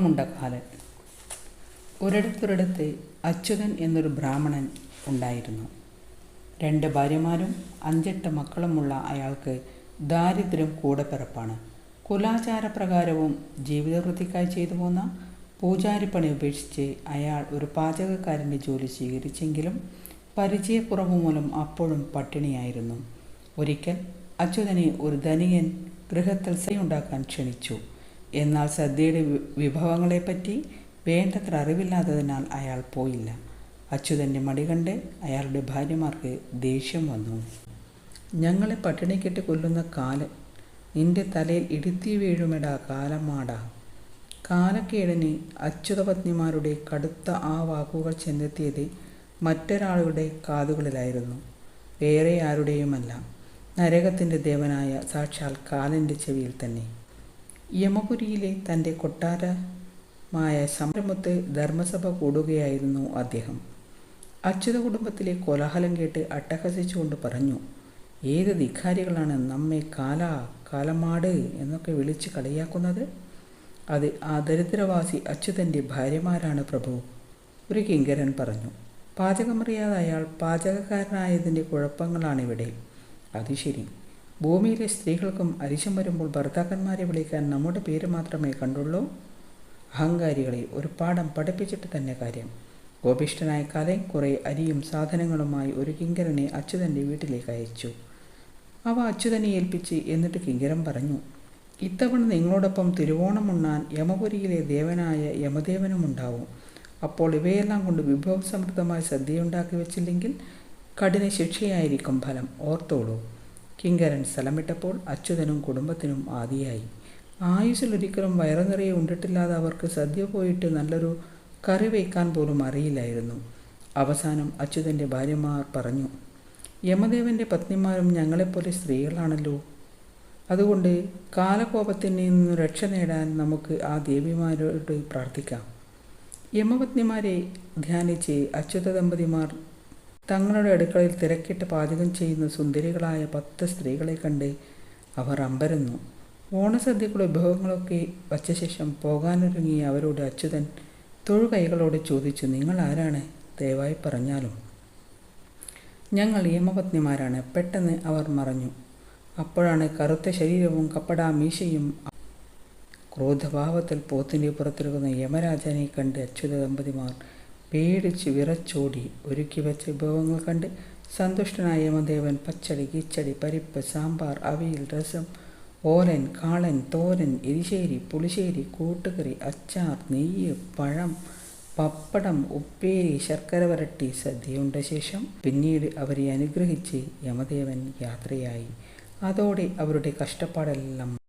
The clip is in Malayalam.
ഗുണമുണ്ട കാലൻ ഒരിടത്തൊരിടത്ത് അച്യുതൻ എന്നൊരു ബ്രാഹ്മണൻ ഉണ്ടായിരുന്നു. രണ്ട് ഭാര്യമാരും അഞ്ചെട്ട് മക്കളുമുള്ള അയാൾക്ക് ദാരിദ്ര്യം കൂടപ്പിറപ്പാണ് കുലാചാരപ്രകാരവും ജീവിതവൃത്തിക്കായി ചെയ്തു പോന്ന പൂജാരിപ്പണി ഉപേക്ഷിച്ച് അയാൾ ഒരു പാചകക്കാരന്റെ ജോലി സ്വീകരിച്ചെങ്കിലും പരിചയക്കുറവ് മൂലം അപ്പോഴും പട്ടിണിയായിരുന്നു. ഒരിക്കൽ അച്യുതനെ ഒരു ധനികൻ ഗൃഹത്തിൽ ഉണ്ടാക്കാൻ ക്ഷണിച്ചു. എന്നാൽ സദ്യയുടെ വിഭവങ്ങളെപ്പറ്റി വേണ്ടത്ര അറിവില്ലാത്തതിനാൽ അയാൾ പോയില്ല. അച്യുതന്റെ മടി കണ്ട് അയാളുടെ ഭാര്യമാർക്ക് ദേഷ്യം വന്നു. ഞങ്ങളെ പട്ടിണിക്കിട്ട് കൊല്ലുന്ന കാലൻ നിന്റെ തലയിൽ ഇടുത്തി വീഴുമെടാ കാലമാടാ കാലക്കേടിന് അച്യുതപത്നിമാരുടെ കടുത്ത ആ വാക്കുകൾ ചെന്നെത്തിയത് മറ്റൊരാളുടെ കാതുകളിലായിരുന്നു. വേറെ ആരുടെയുമല്ല. നരകത്തിന്റെ ദേവനായ സാക്ഷാൽ കാലന്റെ ചെവിയിൽ തന്നെ. യമപുരിയിലെ തന്റെ കൊട്ടാരമായ സംരംഭത്ത് ധർമ്മസഭ കൂടുകയായിരുന്നു അദ്ദേഹം. അച്യുത കുടുംബത്തിലെ കോലാഹലം കേട്ട് അട്ടഹസിച്ചുകൊണ്ട് പറഞ്ഞു ഏത് ധിക്കാരികളാണ് നമ്മെ കാല കാലമാട് എന്നൊക്കെ വിളിച്ച് കളിയാക്കുന്നത്? അത് ആ ദരിദ്രവാസി അച്യുതന്റെ ഭാര്യമാരാണ് പ്രഭു ഒരു കിങ്കരൻ പറഞ്ഞു. പാചകമറിയാതെ അയാൾ പാചകക്കാരനായതിന്റെ കുഴപ്പങ്ങളാണിവിടെ. അത് ശരി ഭൂമിയിലെ സ്ത്രീകൾക്കും അരിശം വരുമ്പോൾ ഭർത്താക്കന്മാരെ വിളിക്കാൻ നമ്മുടെ പേര് മാത്രമേ കണ്ടുള്ളൂ. അഹങ്കാരികളെ ഒരു പാഠം പഠിപ്പിച്ചിട്ട് തന്നെ കാര്യം. ഗോപിഷ്ഠനായ കലയും കുറേ അരിയും സാധനങ്ങളുമായി ഒരു കിങ്കരനെ അച്യുതന്റെ വീട്ടിലേക്ക് അയച്ചു. അവ അച്യുതനെ ഏൽപ്പിച്ച് എന്നിട്ട് കിങ്കരം പറഞ്ഞു ഇത്തവണ നിങ്ങളോടൊപ്പം തിരുവോണം ഉണ്ണാൻ യമപുരിയിലെ ദേവനായ യമദേവനും ഉണ്ടാവും. അപ്പോൾ ഇവയെല്ലാം കൊണ്ട് വിഭവസമൃദ്ധമായ സദ്യയുണ്ടാക്കി വെച്ചില്ലെങ്കിൽ കഠിന ശിക്ഷയായിരിക്കും ഫലം. ഓർത്തോളൂ. കിങ്കരൻ സ്ഥലം വിട്ടപ്പോൾ അച്യുതനും കുടുംബത്തിനും ആദിയായി. ആയുസിലൊരിക്കലും വയറു നിറയെ ഉണ്ടിട്ടില്ലാതെ അവർക്ക് സദ്യ പോയിട്ട് നല്ലൊരു കറി വയ്ക്കാൻ പോലും അറിയില്ലായിരുന്നു. അവസാനം അച്യുതന്റെ ഭാര്യമാർ പറഞ്ഞു യമദേവന്റെ പത്നിമാരും ഞങ്ങളെപ്പോലെ സ്ത്രീകളാണല്ലോ. അതുകൊണ്ട് കാലകോപത്തിൽ നിന്ന് രക്ഷ നേടാൻ നമുക്ക് ആ ദേവിമാരോട് പ്രാർത്ഥിക്കാം. യമപത്നിമാരെ ധ്യാനിച്ച് അച്യുത ദമ്പതിമാർ തങ്ങളുടെ അടുക്കളയിൽ തിരക്കിട്ട് പാചകം ചെയ്യുന്ന സുന്ദരികളായ പത്ത് സ്ത്രീകളെ കണ്ട് അവർ അമ്പരന്നു. ഓണസദ്യക്കുള്ള വിഭവങ്ങളൊക്കെ വച്ച ശേഷം പോകാനൊരുങ്ങിയ അവരോട് അച്യുതൻ തൊഴുകൈകളോട് ചോദിച്ചു നിങ്ങൾ ആരാണ്? ദയവായി പറഞ്ഞാലും. ഞങ്ങൾ യമപത്നിമാരാണ് പെട്ടെന്ന് അവർ മറഞ്ഞു. അപ്പോഴാണ് കറുത്ത ശരീരവും കപ്പടാ മീശയും ക്രോധഭാവത്തിൽ പോത്തിന്റെ പുറത്തിരിക്കുന്ന യമരാജനെ കണ്ട് അച്യുത ദമ്പതിമാർ പേടിച്ച് വിറച്ചോടി ഒരുക്കി വെച്ച വിഭവങ്ങൾ കണ്ട് സന്തുഷ്ടനായ യമദേവൻ പച്ചടി കിച്ചടി പരിപ്പ് സാമ്പാർ അവിയൽ രസം ഓലൻ കാളൻ തോരൻ എരിശ്ശേരി പുളിശ്ശേരി കൂട്ടുകറി അച്ചാർ നെയ്യ് പഴം പപ്പടം ഉപ്പേരി ശർക്കര വരട്ടി സദ്യയുണ്ട ശേഷം പിന്നീട് അവരെ അനുഗ്രഹിച്ച് യമദേവൻ യാത്രയായി. അതോടെ അവരുടെ കഷ്ടപ്പാടെല്ലാം